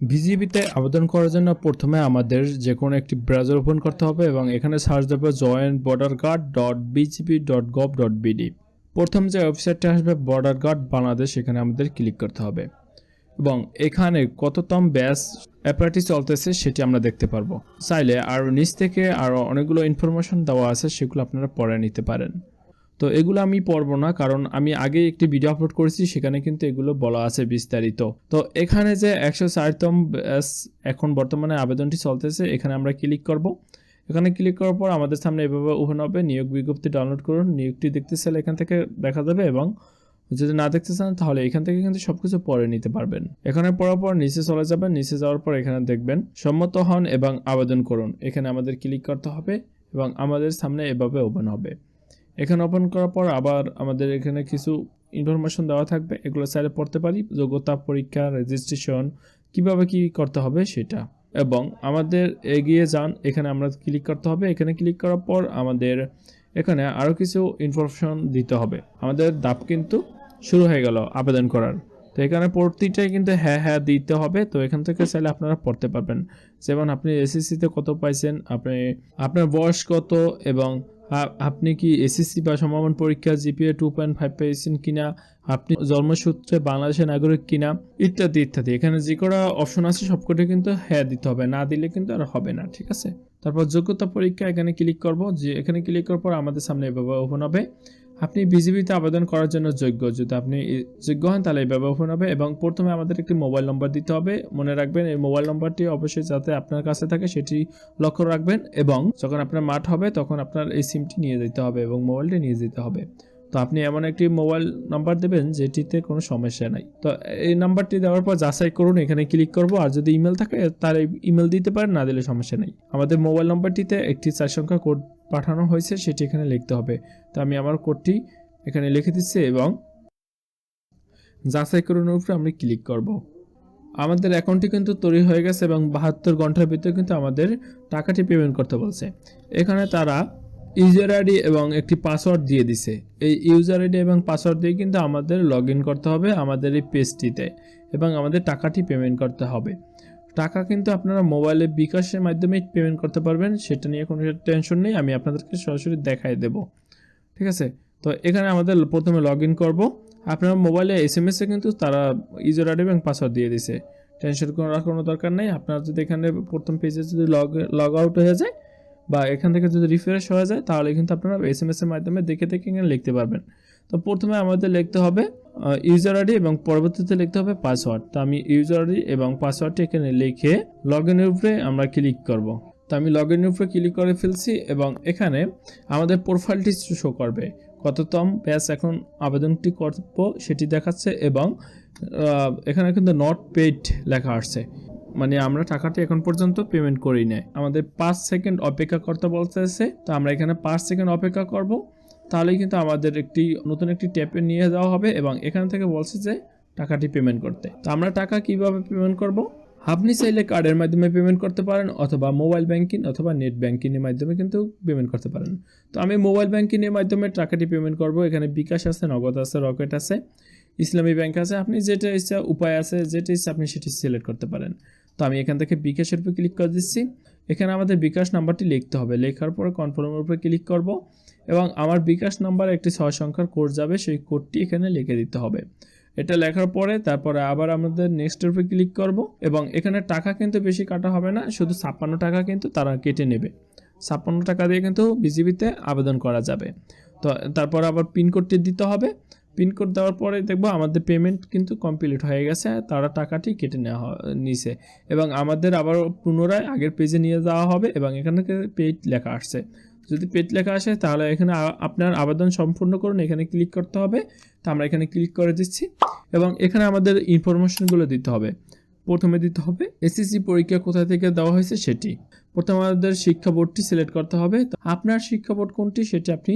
বিজিবিতে আবেদন করার জন্য প্রথমে আমাদের যে কোনো একটি ব্রাউজার ওপেন করতে হবে এবং এখানে সার্চ দেবো joint border guard dot BGB dot gov dot BD প্রথম যে ওয়েবসাইটটা আসবে বর্ডার গার্ড বাংলাদেশ, এখানে আমাদের ক্লিক করতে হবে। এবং এখানে কততম ব্যাস অ্যাপারেটি চলতেছে সেটি আমরা দেখতে পারব। চাইলে আর নিচ থেকে আরও অনেকগুলো ইনফরমেশন দেওয়া আছে, সেগুলো আপনারা পড়ে নিতে পারেন। তো এগুলো আমি পড়ব না, কারণ আমি আগে একটি ভিডিও আপলোড করেছি, সেখানে কিন্তু এগুলো বলা আছে বিস্তারিত। তো এখানে যে একশো ষাটতম এখন বর্তমানে আবেদনটি চলতেছে, এখানে আমরা ক্লিক করব। এখানে ক্লিক করার পর আমাদের সামনে এভাবে ওপেন হবে, নিয়োগ বিজ্ঞপ্তি ডাউনলোড করুন, নিয়োগটি দেখতে চাইলে এখান থেকে দেখা যাবে এবং যদি না দেখতে চান, তাহলে এখান থেকে কিন্তু সবকিছু পরে নিতে পারবেন। এখানে পড়ার পর নিচে চলে যাবেন, নিচে যাওয়ার পর এখানে দেখবেন, সম্মত হন এবং আবেদন করুন। এখানে আমাদের ক্লিক করতে হবে এবং আমাদের সামনে এভাবে ওপেন হবে। এখানে ওপেন করার পর আবার আমাদের এখানে কিছু ইনফরমেশন দেওয়া থাকবে। এগুলো চাইলে পড়তে পারি। যোগ্যতা পরীক্ষা রেজিস্ট্রেশন কীভাবে কি করতে হবে সেটা। এবং আমাদের এগিয়ে যান। এখানে আমরা ক্লিক করতে হবে। এখানে ক্লিক করার পর আমাদের এখানে আরও কিছু ইনফরমেশন দিতে হবে। আমাদের দাপ কিন্তু শুরু হয়ে গেল আবেদন করার। তো এখানে প্রতিটাই কিন্তু হ্যাঁ হ্যাঁ দিতে হবে। তো এখান থেকে চাইলে আপনারা পড়তে পারবেন। যেমন আপনি এসএসসিতে কত পাইছেন, আপনি, আপনার বয়স কত এবং আপনি কি এসএসসি বা সমমান পরীক্ষা জিপিএ টু পয়েন্ট ফাইভ পেয়েছেন কিনা? আপনি জন্মসূত্রে বাংলাদেশের নাগরিক কিনা? ইত্যাদি ইত্যাদি। এখানে যে কটা অপশন আছে, সবকটি কিন্তু হ্যাঁ দিতে হবে। না দিলে কিন্তু আর হবে না, ঠিক আছে? তারপর যোগ্যতা পরীক্ষা এখানে ক্লিক করব। যে এখানে ক্লিক করার পর আমাদের সামনে এভাবে ওপেন হবে। আপনি বিজিবিতে আবেদন করার জন্য যোগ্য। যদি আপনি যোগ্য হন, তাহলে এই ব্যবহার হবে এবং প্রথমে আমাদের একটি মোবাইল নম্বর দিতে হবে। মনে রাখবেন, এই মোবাইল নম্বরটি অবশ্যই যাতে আপনার কাছে থাকে, সেটি লক্ষ্য রাখবেন এবং যখন আপনার মাঠ হবে, তখন আপনার এই সিমটি নিয়ে যেতে হবে এবং মোবাইলটি নিয়ে যেতে হবে। তো আপনি এমন একটি মোবাইল নাম্বার দেবেন যেটিতে কোনো সমস্যা নাই। তো এই নাম্বারটি দেওয়ার পর যাচাই করুন, এখানে ক্লিক করব আর যদি ইমেল থাকে, তার ইমেল দিতে পারেন, না দিলে সমস্যা নেই। আমাদের মোবাইল নাম্বারটিতে একটি চার সংখ্যা কোড পাঠানো হয়েছে, সেটি এখানে লিখতে হবে। তো আমি আমার কোডটি এখানে লিখে দিচ্ছি এবং যাচাই করুন উপরে আমি ক্লিক করব। আমাদের অ্যাকাউন্টটি কিন্তু তৈরি হয়ে গেছে এবং বাহাত্তর ঘণ্টার ভিতরে কিন্তু আমাদের টাকাটি পেমেন্ট করতে বলছে। এখানে তারা ইউজার আইডি এবং একটি পাসওয়ার্ড দিয়ে দিছে। এই ইউজার আইডি এবং পাসওয়ার্ড দিয়ে কিন্তু আমাদের লগ করতে হবে আমাদের এই পেজটিতে এবং আমাদের টাকাটি পেমেন্ট করতে হবে। টাকা কিন্তু আপনারা মোবাইলে বিকাশের মাধ্যমে পেমেন্ট করতে পারবেন, সেটা নিয়ে কোনো টেনশন নেই, আমি আপনাদেরকে সরাসরি দেখাই দেব। ঠিক আছে? তো এখানে আমাদের প্রথমে লগ ইন করব। আপনার মোবাইলে এস এম এসে কিন্তু তারা ইউজার আইডি এবং পাসওয়ার্ড দিয়ে দিছে। টেনশন করার কোনো দরকার নেই। আপনার যদি এখানে প্রথম পেজে যদি লগ লগ আউট হয়ে যায় বা এখান থেকে যদি রিফ্রেশ হয়ে যায়, তাহলে কিন্তু আপনারা এস এম এস এর মাধ্যমে দেখে দেখে এখানে লিখতে পারবেন। তো প্রথমে আমাদের লিখতে হবে ইউজার আইডি এবং পরবর্তীতে লিখতে হবে পাসওয়ার্ড তো আমি ইউজার আইডি এবং পাসওয়ার্ডটি এখানে লিখে লগ ইনের উপরে আমরা ক্লিক করব। তো আমি লগ ইনের উপরে ক্লিক করে ফেলছি এবং এখানে আমাদের প্রোফাইলটি শো করবে। কততম ব্যাস এখন আবেদনটি করব সেটি দেখাচ্ছে এবং এখানে কিন্তু নট পেড লেখা আসছে। মানে আমরা টাকাটি এখন পর্যন্ত পেমেন্ট করি নাই। আমাদের পাঁচ সেকেন্ড অপেক্ষা করতে বলতেছে তো আমরা এখানে পাঁচ সেকেন্ড অপেক্ষা করব। তাহলেই কিন্তু আমাদের একটি, নতুন একটি ট্যাপে নিয়ে যাওয়া হবে এবং এখান থেকে বলছে যে টাকাটি পেমেন্ট করতে। তো আমরা টাকা কীভাবে পেমেন্ট করব? আপনি চাইলে কার্ডের মাধ্যমে পেমেন্ট করতে পারেন অথবা মোবাইল ব্যাঙ্কিং অথবা নেট ব্যাঙ্কিংয়ের মাধ্যমে কিন্তু পেমেন্ট করতে পারেন। তো আমি মোবাইল ব্যাঙ্কিংয়ের মাধ্যমে টাকাটি পেমেন্ট করব। এখানে বিকাশ আছে, নগদ আছে, রকেট আছে, ইসলামী ব্যাংক আছে, আপনি যেটা ইচ্ছা, উপায় আছে, যেটা ইচ্ছা আপনি সেটি সিলেক্ট করতে পারেন। তো আমি এখান থেকে বিকাশের উপরে ক্লিক করে দিচ্ছি। এখানে আমাদের বিকাশ নাম্বারটি লিখতে হবে। লেখার পরে কনফার্মের উপরে ক্লিক করব এবং আমার বিকাশ নাম্বার একটি ছয় সংখ্যার কোড যাবে, সেই কোডটি এখানে লিখে দিতে হবে। এটা লেখার পরে তারপরে আবার আমাদের নেক্সটের উপরে ক্লিক করব এবং এখানে টাকা কিন্তু বেশি কাটা হবে না, শুধু ছাপ্পান্ন টাকা কিন্তু তারা কেটে নেবে। ছাপ্পান্ন টাকা দিয়ে কিন্তু বিজিবিতে আবেদন করা যাবে। তো তারপর আবার পিনকোডটি দিতে হবে। পিনকোড দেওয়ার পরে দেখব আমাদের পেমেন্ট কিন্তু কমপ্লিট হয়ে গেছে, তারা টাকাটি কেটে নেওয়া নিছে। এবং আমাদের আবার পুনরায় আগের পেজে নিয়ে যাওয়া হবে এবং এখান পেড লেখা আসছে। যদি পেড লেখা আসে তাহলে এখানে আপনার আবেদন সম্পূর্ণ করুন, এখানে ক্লিক করতে হবে। তো আমরা এখানে ক্লিক করে দিচ্ছি এবং এখানে আমাদের ইনফরমেশনগুলো দিতে হবে। প্রথমে দিতে হবে এসএসসি পরীক্ষা কোথা থেকে দেওয়া হয়েছে সেটি। প্রথমে আমাদের শিক্ষা বোর্ডটি সিলেক্ট করতে হবে। আপনার শিক্ষা বোর্ড কোনটি সেটি আপনি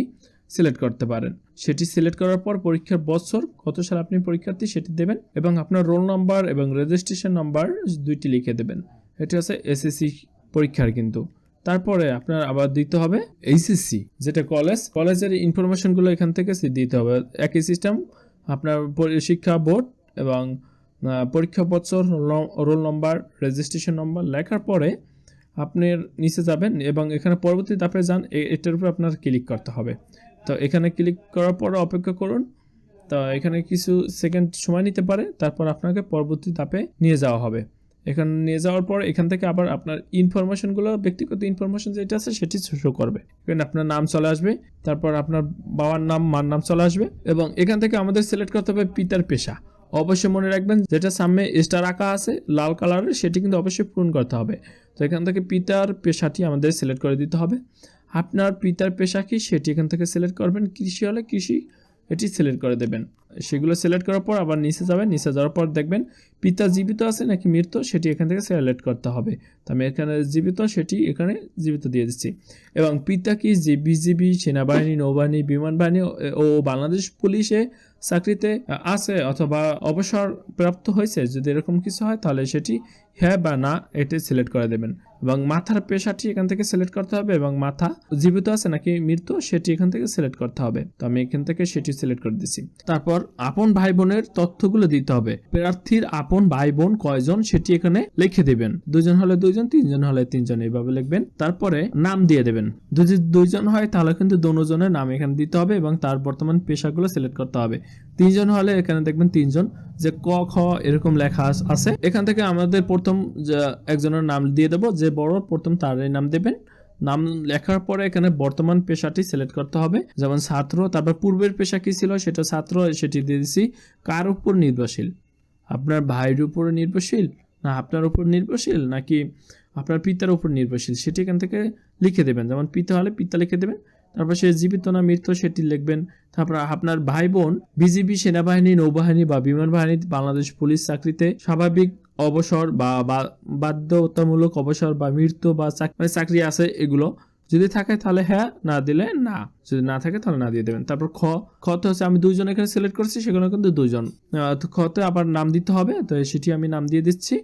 সিলেক্ট করতে পারেন। সেটি সিলেক্ট করার পর পরীক্ষার বছর কত সাল আপনি পরীক্ষার্থী সেটি দেবেন এবং আপনার রোল নাম্বার এবং রেজিস্ট্রেশন নাম্বার দুইটি লিখে দেবেন। এটি হচ্ছে এসএসসি পরীক্ষার কিন্তু। তারপরে আপনার আবার দিতে হবে এইচএসসি যেটা কলেজ কলেজের ইনফরমেশনগুলো এখান থেকে দিতে হবে। একই সিস্টেম আপনার শিক্ষা বোর্ড এবং পরীক্ষা বছর রোল নম্বর রেজিস্ট্রেশন নম্বর লেখার পরে আপনার নিচে যাবেন এবং এখানে পরবর্তী ধাপে যান এটার উপর আপনার ক্লিক করতে হবে। তো এখানে ক্লিক করার পরে অপেক্ষা করুন। তো এখানে কিছু সেকেন্ড সময় নিতে পারে, তারপর আপনাকে পরবর্তী ধাপে নিয়ে যাওয়া হবে। এখানে নিয়ে যাওয়ার পর এখান থেকে আবার আপনার ইনফরমেশনগুলো ব্যক্তিগত ইনফরমেশন যেটা আছে সেটি শো করবে। এখানে আপনার নাম চলে আসবে, তারপর আপনার বাবার নাম, মার নাম চলে আসবে এবং এখান থেকে আমাদের সিলেক্ট করতে হবে পিতার পেশা। অবশ্যই মনে রাখবেন যেটা সামনে স্টার আঁকা আছে, লাল কালারের সেটি কিন্তু অবশ্যই পূরণ করতে হবে। তো এখান থেকে পিতার পেশাটি আমাদের সিলেক্ট করে দিতে হবে। আপনার পিতার পেশা কি? সেটি এখান থেকে সিলেক্ট করবেন। কৃষি হলে কৃষি, এটি সিলেক্ট করে দেবেন। সেগুলো সিলেক্ট করার পর আবার নিচে যাবেন। নিচে যাওয়ার পর দেখবেন পিতা জীবিত আছে নাকি মৃত, সেটি এখান থেকে সিলেক্ট করতে হবে। তো আমি এখানে জীবিত, সেটি এখানে জীবিত দিয়ে দিচ্ছি। এবং পিতা কি? বিজিবি, সেনাবাহিনী, নৌবাহিনী বিমান বাহিনী ও বাংলাদেশ পুলিশে চাকরিতে আছে অথবা অবসর প্রাপ্ত হয়েছে, যদি এরকম কিছু হয়, তাহলে সেটি হ্যাঁ বা না এটি সিলেক্ট করে দেবেন। এবং মাথার পেশাটি এখান থেকে সিলেক্ট করতে হবে এবং মাথা জীবিত আছে নাকি মৃত্যু, সেটি এখান থেকে সিলেক্ট করতে হবে। তো আমি এখান থেকে সেটি সিলেক্ট করে দিচ্ছি তারপর আপন ভাই বোনের তথ্যগুলো দিতে হবে। প্রার্থীর আপন ভাই বোন কয়জন, সেটি এখানে লিখে দিবেন। দুজন হলে দুইজন, তিনজন হলে তিনজন, এইভাবে লিখবেন। তারপরে নাম দিয়ে দেবেন। যদি দুইজন হয়, তাহলে কিন্তু দুজনের নাম এখানে দিতে হবে এবং তার বর্তমান পেশাগুলো সিলেক্ট করতে হবে। তিনজন হলে এখানে দেখবেন তিনজন, যে ক, খ এরকম লেখা আছে। এখান থেকে আমাদের প্রথম একজনের নাম দিয়ে দেবো, যে বড়, প্রথম তারই নাম দেবেন। নাম লেখার পরে এখানে বর্তমান পেশাটি সিলেক্ট করতে হবে। যেমন ছাত্র, তারপর পূর্বের পেশা কি ছিল? সেটা ছাত্র, সেটি দিয়ে দিছি। কার উপর নির্ভরশীল? আপনার ভাইয়ের উপর নির্ভরশীল? না আপনার উপর নির্ভরশীল? নাকি আপনার পিতার উপর নির্ভরশীল? সেটি এখান থেকে লিখে দেবেন। যেমন পিতা হলে পিতা লিখে দেবেন। তারপর সে জীবিত না মৃত সেটি লিখবেন। তারপর আপনার ভাই বোন বিজিবি সেনাবাহিনী, নৌবাহিনী বা বিমান বাহিনী, বাংলাদেশ পুলিশ চাকরিতে স্বাভাবিক অবসর বা বাধ্যতামূলক অবসর বা মৃত্যু বা মানে চাকরি আছে এগুলো। যদি থাকে তাহলে হ্যাঁ না দিলে না। যদি না থাকে তাহলে না দিয়ে দেবেন। তারপর খ খতে হচ্ছে আমি দুইজন এখানে সিলেক্ট করছি সেখানে কিন্তু দুইজন। তো খতে আবার নাম দিতে হবে, তো সেটি আমি নাম দিয়ে দিচ্ছি।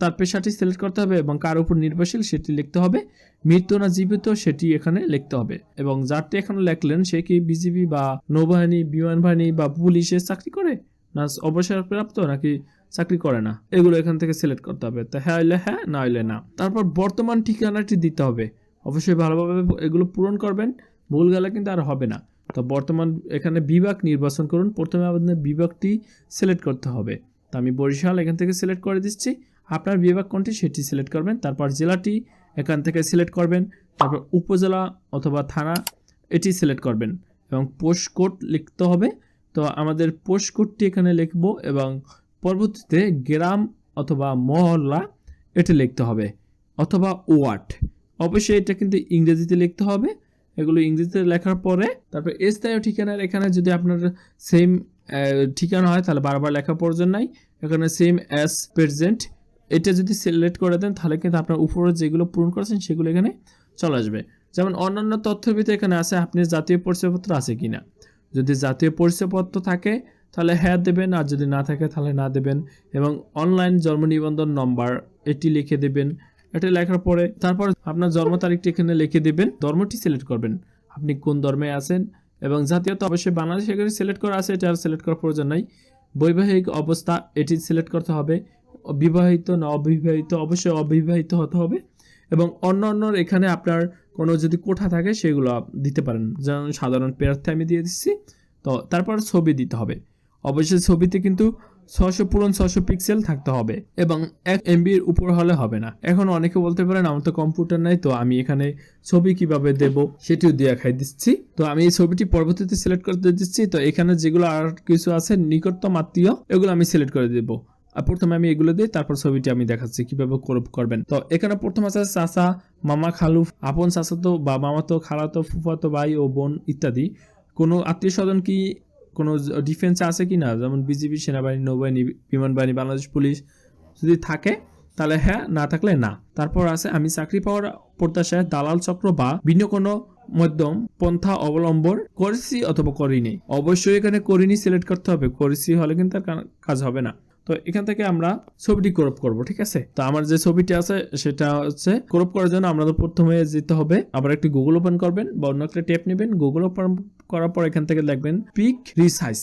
তার পেশাটি সিলেক্ট করতে হবে এবং কার উপর নির্ভরশীল সেটি লিখতে হবে। মৃত্যু না জীবিত সেটি এখানে লিখতে হবে। এবং যারটি এখানে লেখলেন, সে কি বিজিবি বা নৌবাহিনী, বিমান বাহিনী বা পুলিশে চাকরি করে? না অবসরপ্রাপ্ত নাকি চাকরি করে না? এগুলো এখান থেকে সিলেক্ট করতে হবে। তো হ্যাঁ হইলে হ্যাঁ না হইলে না। তারপর বর্তমান ঠিকানাটি দিতে হবে। অবশ্যই ভালোভাবে এগুলো পূরণ করবেন। ভুল গেলে কিন্তু আর হবে না। তো বর্তমান এখানে বিভাগ নির্বাচন করুন। প্রথমে আপনার বিভাগটি সিলেক্ট করতে হবে। তো আমি বরিশাল এখান থেকে সিলেক্ট করে দিচ্ছি। আপনার বিভাগ কোনটি সেটি সিলেক্ট করবেন। তারপর জেলাটি এখান থেকে সিলেক্ট করবেন। তারপর উপজেলা অথবা থানা এটি সিলেক্ট করবেন। এবং পোস্ট কোড লিখতে হবে। তো আমাদের পোস্ট কোডটি এখানে লিখব এবং পরবর্তীতে গ্রাম অথবা মহল্লা এটি লিখতে হবে। অথবা ওয়ার্ড। অবশ্যই এটা কিন্তু ইংরেজিতে লিখতে হবে। এগুলো ইংরেজিতে লেখার পরে তারপর স্থায়ী ঠিকানার এখানে যদি আপনার সেম ঠিকানা হয়, তাহলে বারবার লেখা প্রয়োজন নাই। এখানে সেম অ্যাজ প্রেজেন্ট এটা যদি সিলেক্ট করে দেন, তাহলে কিন্তু আপনার উপরে যেগুলো পূরণ করেছেন, সেগুলো এখানে চলে আসবে। যেমন অন্যান্য তথ্যের ভিতরে এখানে আছে, আপনি জাতীয় পরিচয়পত্র আছে কিনা? যদি জাতীয় পরিচয়পত্র থাকে, তাহলে হ্যাঁ দেবেন, আর যদি না থাকে, তাহলে না দেবেন। এবং অনলাইন জন্ম নিবন্ধন নম্বর এটি লিখে দেবেন। এটা লেখার পরে তারপর আপনার জন্ম তারিখটি এখানে লিখে দেবেন। ধর্মটি সিলেক্ট করবেন। আপনি কোন ধর্মে আছেন এবং জাতীয়তা অবশ্যই বাংলাদেশ এখানে সিলেক্ট করা আছে, এটা আর সিলেক্ট করার প্রয়োজন নাই। বৈবাহিক অবস্থা, এটি সিলেক্ট করতে হবে। বিবাহিত না অবিবাহিত, অবশ্যই অবিবাহিত হতে হবে এবং অন্য অন্য এখানে আপনার কোনো যদি কোঠা থাকে, সেগুলো দিতে পারেন। যেমন সাধারণ প্রার্থী আমি দিয়ে দিচ্ছি। তো তারপর ছবি দিতে হবে। অবশ্যই ছবিতে কিন্তু ছশো পূরণ ছশো পিক্সেল থাকতে হবে এবং এক এমবির উপর হলে হবে না। এখন অনেকে বলতে পারেন, আমার তো কম্পিউটার নাই, তো আমি এখানে ছবি কীভাবে দেব? সেটিও দিয়ে খাই দিচ্ছি। তো আমি এই ছবিটি পরবর্তীতে সিলেক্ট করতে দিচ্ছি। তো এখানে যেগুলো আর কিছু আছে, নিকটতম আত্মীয়, এগুলো আমি সিলেক্ট করে দেবো। প্রথমে আমি এগুলো দিই, তারপর ছবিটি আমি দেখাচ্ছি কীভাবে করে- করবেন। তো এখানে প্রথম আছে চাচা, মামা খালু, আপন চাচাতো বা মামাতো খালাতো, ফুফাতো, ভাই ও বোন ইত্যাদি। কোনো আত্মীয় স্বজন কি কোনো ডিফেন্সে আছে কি না? যেমন বিজিবি সেনাবাহিনী, নৌবাহিনী বিমান বাহিনী বাংলাদেশ পুলিশ যদি থাকে, তাহলে হ্যাঁ না থাকলে না। তারপর আছে আমি চাকরি পাওয়ার প্রত্যাশায় দালাল চক্র বা ভিন্ন কোনো মধ্যম, পন্থা অবলম্বন করেছি অথবা করিনি। অবশ্যই এখানে করিনি সিলেক্ট করতে হবে। করেছি হলে কিন্তু কাজ হবে না। তো এখান থেকে আমরা ছবিটি ক্রপ করব, ঠিক আছে? তো আমার যে ছবিটি আছে, সেটা হচ্ছে ক্রপ করার জন্য আমরা তো প্রথমে যেতে হবে, আবার একটি গুগল ওপেন করবেন বা অন্য একটা ট্যাপ নেবেন। গুগল ওপেন করার পর এখান থেকে লিখবেন পিক রিসাইজ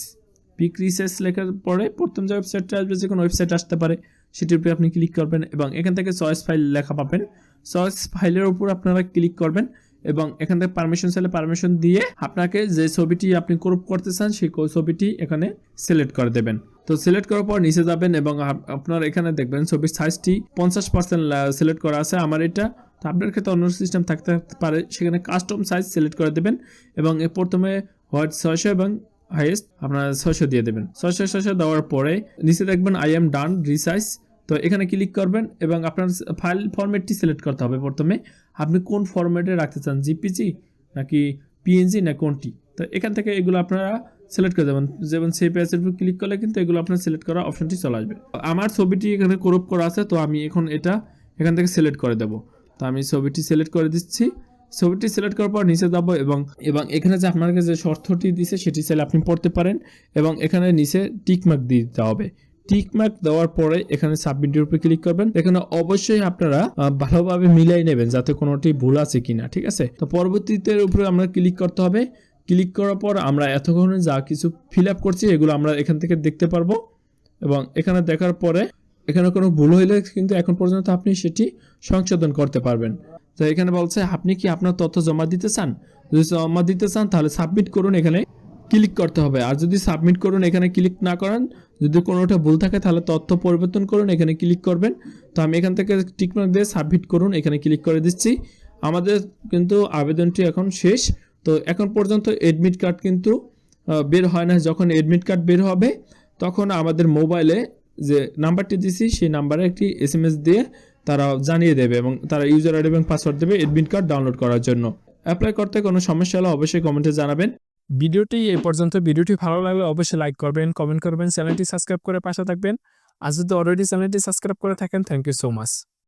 পিক রিসার্চ লেখার পরে প্রথম যে ওয়েবসাইটটা আসবে যে কোনো ওয়েবসাইট আসতে পারে, সেটির উপরে আপনি ক্লিক করবেন এবং এখান থেকে চয়েস ফাইল লেখা পাবেন। চয়েস ফাইলের উপর আপনারা ক্লিক করবেন এবং এখান থেকে পারমিশন চাইলে পারমিশন দিয়ে আপনাকে যে ছবিটি আপনি ক্রপ করতে চান, সেই ছবিটি এখানে সিলেক্ট করে দেবেন। তো সিলেক্ট করার পর নিচে যাবেন এবং আপ- আপনার এখানে দেখবেন ছবির সাইজটি পঞ্চাশ পার্সেন্ট সিলেক্ট করা আছে। আমার এটা তো আপনার ক্ষেত্রে অন্য সিস্টেম থাকতে পারে। সেখানে কাস্টম সাইজ সিলেক্ট করে দেবেন এবং প্রথমে হোয়াইট ছয়শো এবং হাইয়েস্ট আপনার ছয়শো দিয়ে দেবেন। ছয়শো ছয়শো দেওয়ার পরে নিচে দেখবেন আই এম ডান রিসাইজ তো এখানে ক্লিক করবেন এবং আপনার ফাইল ফরম্যাটটি সিলেক্ট করতে হবে প্রথমে। আপনি কোন ফরম্যাটে রাখতে চান জিপিজি নাকি পিএনজি না কোনটি? তো এখান থেকে এগুলো আপনারা সিলেক্ট করে দেবেন। যেমন সেই পেজের উপর ক্লিক করলে কিন্তু এগুলো আপনার সিলেক্ট করা অপশনটি চলে আসবে। আমার ছবিটি এখানে ক্রপ করা আছে, তো আমি এখন এটা এখান থেকে সিলেক্ট করে দেবো। তো আমি ছবিটি সিলেক্ট করে দিচ্ছি। ছবিটি সিলেক্ট করার পর নিচে যাব এবং এবং এখানে যে আপনাকে যে শর্তটি দিছে সেটি চাইলে আপনি পড়তে পারেন এবং এখানে নিচে টিক মার্ক দিয়ে দিতে হবে। টিক মার্ক দেওয়ার পরে এখানে সাবমিটের উপরে ক্লিক করবেন। এখানে অবশ্যই আপনারা ভালোভাবে মিলাই নেবেন যাতে কোনোটি ভুল আছে কিনা, ঠিক আছে? তো পরবর্তীতে উপরে আমরা ক্লিক করতে হবে। ক্লিক করার পর আমরা এতক্ষণে যা কিছু ফিল আপ করছি এগুলো আমরা এখান থেকে দেখতে পারব। এবং এখানে দেখার পরে এখানে কোনো ভুল হইলে কিন্তু এখন পর্যন্ত আপনি সেটি সংশোধন করতে পারবেন। তো এখানে বলছে, আপনি কি আপনার তথ্য জমা দিতে চান? যদি জমা দিতে চান, তাহলে সাবমিট করুন, এখানে ক্লিক করতে হবে। আর যদি সাবমিট করুন, এখানে ক্লিক না করেন, যদি কোনোটা ভুল থাকে, তাহলে তথ্য পরিবর্তন করুন, এখানে ক্লিক করবেন। তো আমি এখান থেকে টিকমার্ক দিয়ে সাবমিট করুন, এখানে ক্লিক করে দিচ্ছি। আমাদের কিন্তু আবেদনটি এখন শেষ। তো এখন পর্যন্ত এডমিট কার্ড কিন্তু বের হয় না যখন এডমিট কার্ড বের হবে, তখন আমাদের মোবাইলে যে নাম্বারটি দিছি, সেই নাম্বারে একটি এস দিয়ে তারা জানিয়ে দেবে এবং তারা ইউজার আইডি এবং পাসওয়ার্ড দেবে এডমিট কার্ড ডাউনলোড করার জন্য। অ্যাপ্লাই করতে কোনো সমস্যা হলে অবশ্যই কমেন্টে জানাবেন। ভিডিওটি এই পর্যন্ত। ভিডিওটি ভালো লাগলে অবশ্যই লাইক করবেন কমেন্ট করবেন চ্যানেলটি সাবস্ক্রাইব করে পাশে থাকবেন। আর যদি অলরেডি চ্যানেলটি সাবস্ক্রাইব করে থাকেন থ্যাংক ইউ সো মাচ